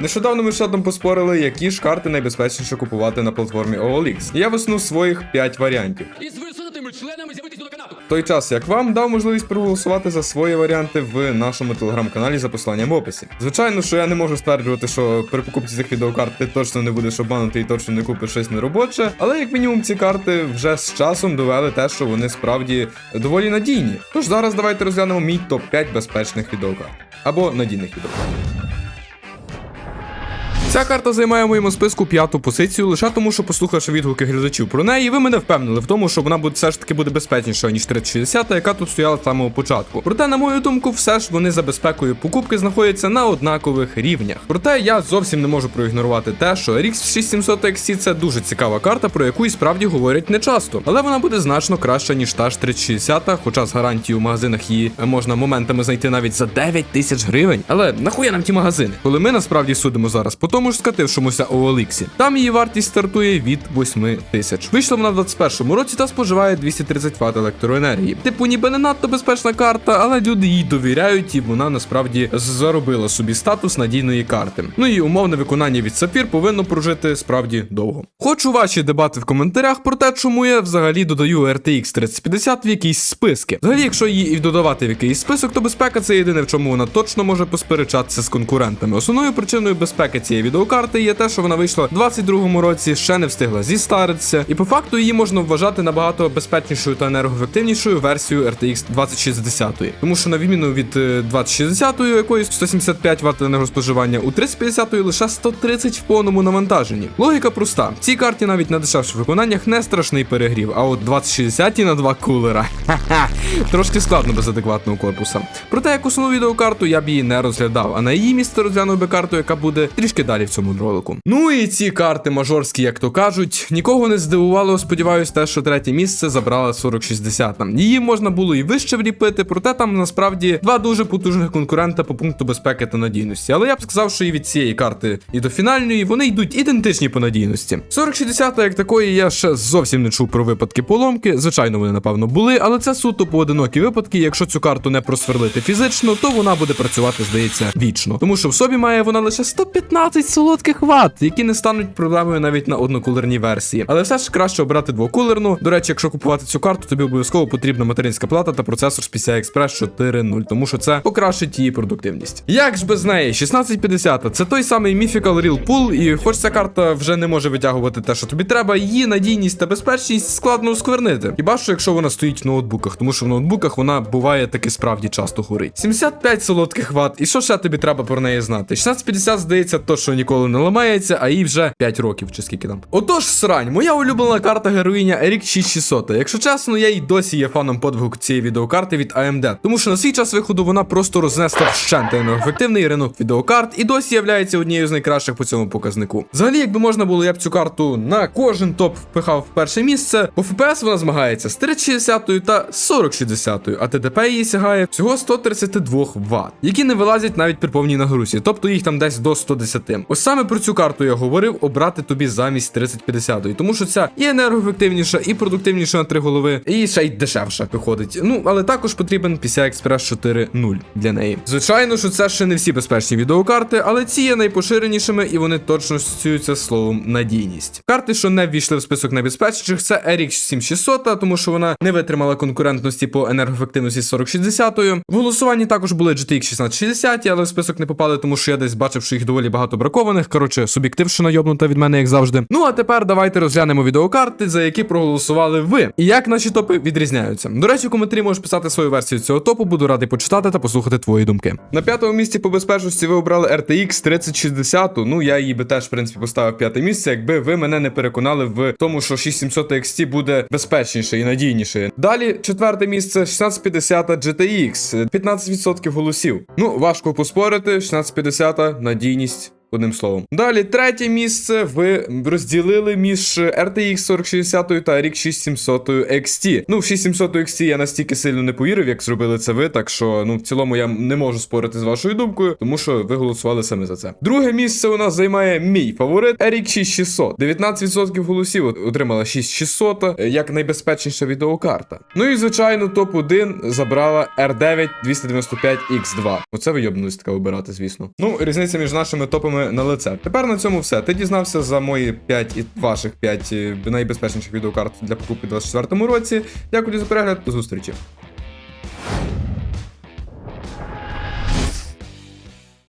Нещодавно ми з Шатом поспорили, які ж карти найбезпечніше купувати на платформі OLX. І я висунув своїх 5 варіантів. із висунутими членами з'явитись до канату. В той час, як вам дав можливість проголосувати за свої варіанти в нашому телеграм-каналі за посиланням в описі. Звичайно, що я не можу стверджувати, що при покупці цих відеокарт ти точно не будеш обманути і точно не купиш щось неробоче, але як мінімум ці карти вже з часом довели те, що вони справді доволі надійні. Тож зараз давайте розглянемо мій топ 5 безпечних відеокарт або надійних відеокарт. Ця карта займає в моєму списку п'яту позицію лише тому, що послухавши відгуки глядачів про неї, ви мене впевнили в тому, що вона буде все ж таки буде безпечніша ніж 3060, яка тут стояла з самого початку. Проте, на мою думку, все ж вони за безпекою покупки знаходяться на однакових рівнях. Проте я зовсім не можу проігнорувати те, що RX 6700 XT це дуже цікава карта, про яку і справді говорять не часто, але вона буде значно краща ніж та ж 3060, хоча з гарантією в магазинах її можна моментами знайти навіть за 9 тисяч гривень. Але нахуя нам ті магазини? Коли ми насправді судимо зараз по тому ж скатившомуся OLX. Там її вартість стартує від 8 тисяч. Вийшла вона в 21-му році та споживає 230 Вт електроенергії. Типу, ніби не надто безпечна карта, але люди їй довіряють, і вона насправді заробила собі статус надійної карти. Ну і умовне виконання від Сапір повинно прожити справді довго. Хочу ваші дебати в коментарях про те, чому я взагалі додаю RTX 3050 в якісь списки. Взагалі, якщо її і додавати в якийсь список, то безпека це єдине, в чому вона точно може посперечатися з конкурентами. Основною причиною безпеки цієї відеокарти є те, що вона вийшла в 22-му році, ще не встигла зістаритися, і по факту її можна вважати набагато безпечнішою та енергоефективнішою версією RTX 2060. Тому що на відміну від е, 2060, у якої 175 Вт енергоспоживання, у 3050 лише 130 в повному навантаженні. Логіка проста: цій карті навіть на дешевших виконаннях не страшний перегрів, а от 2060 на два кулера. Ха-ха, трошки складно без адекватного корпуса. Проте як основну відеокарту я б її не розглядав, а на її місце розглянув би карту, яка буде трішки далі в цьому ролику. Ну і ці карти мажорські, як то кажуть, нікого не здивувало. Сподіваюсь, те, що третє місце забрала 4060. Її можна було і вище вліпити, проте там насправді два дуже потужних конкурента по пункту безпеки та надійності. Але я б сказав, що і від цієї карти і до фінальної вони йдуть ідентичні по надійності. 4060 як такої я ще зовсім не чув про випадки поломки. Звичайно, вони напевно були, але це суто поодинокі випадки. Якщо цю карту не просверлити фізично, то вона буде працювати, здається, вічно. Тому що в собі має вона лише 115 солодких ват, які не стануть проблемою навіть на однокулерній версії. Але все ж краще обрати двокулерну. До речі, якщо купувати цю карту, тобі обов'язково потрібна материнська плата та процесор з PCI Express 4.0, тому що це покращить її продуктивність. Як ж без неї? 1650 це той самий Mythical Real Pool, і хоч ця карта вже не може витягувати те, що тобі треба, її надійність та безпечність складно усквернити. Хіба що якщо вона стоїть в ноутбуках, тому що в ноутбуках вона буває таки справді часто горить. 75 солодких ват, і що ще тобі треба про неї знати? 1650, здається, точно ніколи не ламається, а їй вже 5 років чи скільки там. Отож, срань, моя улюблена карта героїня RX 6600. Якщо чесно, я й досі є фаном подвигу цієї відеокарти від AMD, тому що на свій час виходу вона просто рознесла вщент енергоефективний ринок відеокарт і досі являється однією з найкращих по цьому показнику. Взагалі, якби можна було, я б цю карту на кожен топ впихав в перше місце. По FPS вона змагається з 3060 та 4060, а ТДП її сягає всього 132 Вт, які не вилазять навіть при повній нагрузці, тобто їх там десь до 110. Ось саме про цю карту я говорив обрати тобі замість 3050, тому що ця і енергоефективніша, і продуктивніша на три голови, і ще й дешевша виходить. Ну, але також потрібен PCI Express 4.0 для неї. Звичайно, що це ще не всі безпечні відеокарти, але ці є найпоширенішими і вони точно асоціюються словом надійність. Карти, що не ввійшли в список найбезпечніших, це RX 7600, тому що вона не витримала конкурентності по енергоефективності 4060. В голосуванні також були GTX 1660, але в список не попали, тому що я десь бачив, що їх доволі багато бракованих. Коротше, суб'єктившина йобнута від мене, як завжди. Ну а тепер давайте розглянемо відеокарти, за які проголосували ви. І як наші топи відрізняються. До речі, в коментарі можеш писати свою версію цього топу, буду радий почитати та послухати твої думки. На п'ятому місці по безпечності ви обрали RTX 3060. Ну я її би теж, в принципі, поставив п'яте місце, якби ви мене не переконали в тому, що 6700 XT буде безпечніше і надійніше. Далі четверте місце 1650 GTX, 15% голосів. Ну, важко поспорити, 1650 надійність. Одним словом. Далі, третє місце ви розділили між RTX 4060 та RX 6700 XT. Ну, в 6700 XT я настільки сильно не повірив, як зробили це ви. Так що, ну, в цілому я не можу спорити з вашою думкою, тому що ви голосували саме за це. Друге місце у нас займає мій фаворит RX 6600. 19% голосів отримала 6600 е, як найбезпечніша відеокарта. Ну і звичайно, топ-1 забрала R9 295X2. Оце ви йобнулись така обирати, звісно. Ну, різниця між нашими топами вами на лице. Тепер на цьому все. Ти дізнався за мої 5 і ваших 5 найбезпечніших відеокарт для покупки у 2024 році. Дякую за перегляд, до зустрічі.